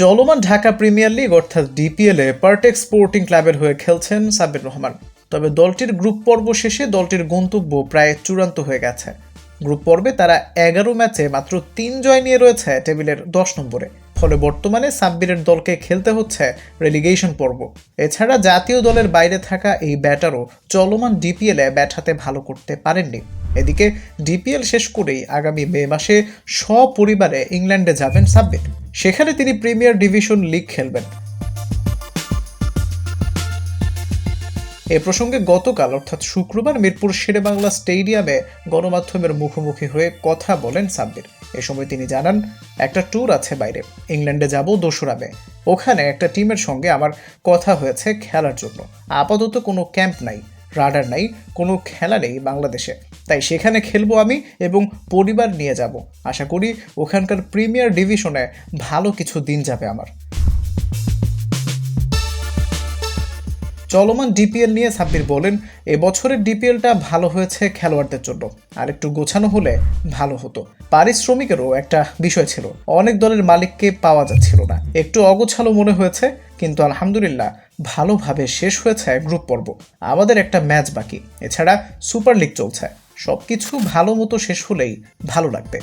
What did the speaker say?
চলমান Dhaka premier league, অর্থাৎ DPL Partex sporting ক্লাবের হয়ে খেলছেন সাব্বির রহমান। তবে দলটির গ্রুপ পর্ব শেষে দলটির গন্তব্য প্রায় চূড়ান্ত হয়ে গেছে। গ্রুপ পর্বে তারা এগারো ম্যাচে মাত্র তিন জয় নিয়ে রয়েছে টেবিলের দশ নম্বরে। ফলে বর্তমানে সাব্বিরের দলকে খেলতে হচ্ছে রেলিগেশন পর্ব। এছাড়া জাতীয় দলের বাইরে থাকা এই ব্যাটারও চলমান ডিপিএলে ব্যাট হাতে ভালো করতে পারেননি। এদিকে ডিপিএল শেষ করেই আগামী মে মাসে সপরিবারে ইংল্যান্ডে যাবেন সাব্বির। সেখানে তিনি প্রিমিয়ার ডিভিশন লিগ খেলবেন। এ প্রসঙ্গে গতকাল, অর্থাৎ শুক্রবার, মিরপুর শেরেবাংলা স্টেডিয়ামে গণমাধ্যমের মুখোমুখি হয়ে কথা বলেন সাব্বির। এ সময় তিনি জানান, একটা ট্যুর আছে বাইরে। ইংল্যান্ডে যাব দোসরা মে। ওখানে একটা টিমের সঙ্গে আমার কথা হয়েছে খেলার জন্য। আপাতত কোনো ক্যাম্প নাই, রাডার নাই, কোনো খেলা নেই বাংলাদেশে। তাই সেখানে খেলব আমি এবং পরিবার নিয়ে যাব। আশা করি ওখানকার প্রিমিয়ার ডিভিশনে ভালো কিছু দিন যাবে আমার। চলমান ডিপিএল নিয়ে সাব্বির বলেন, এবছরের ডিপিএলটা ভালো হয়েছে খেলোয়াড়দের জন্য। আর একটু গোছানো হলে ভালো হতো। পারিশ্রমিকেরও একটা বিষয় ছিল। অনেক দলের মালিককে পাওয়া যাচ্ছিল না। একটু অগোছালো মনে হয়েছে, কিন্তু আলহামদুলিল্লাহ ভালোভাবে শেষ হয়েছে গ্রুপ পর্ব। আমাদের একটা ম্যাচ বাকি। এছাড়া সুপার লিগ চলছে। সবকিছু ভালো মতো শেষ হলেই ভালো লাগবে।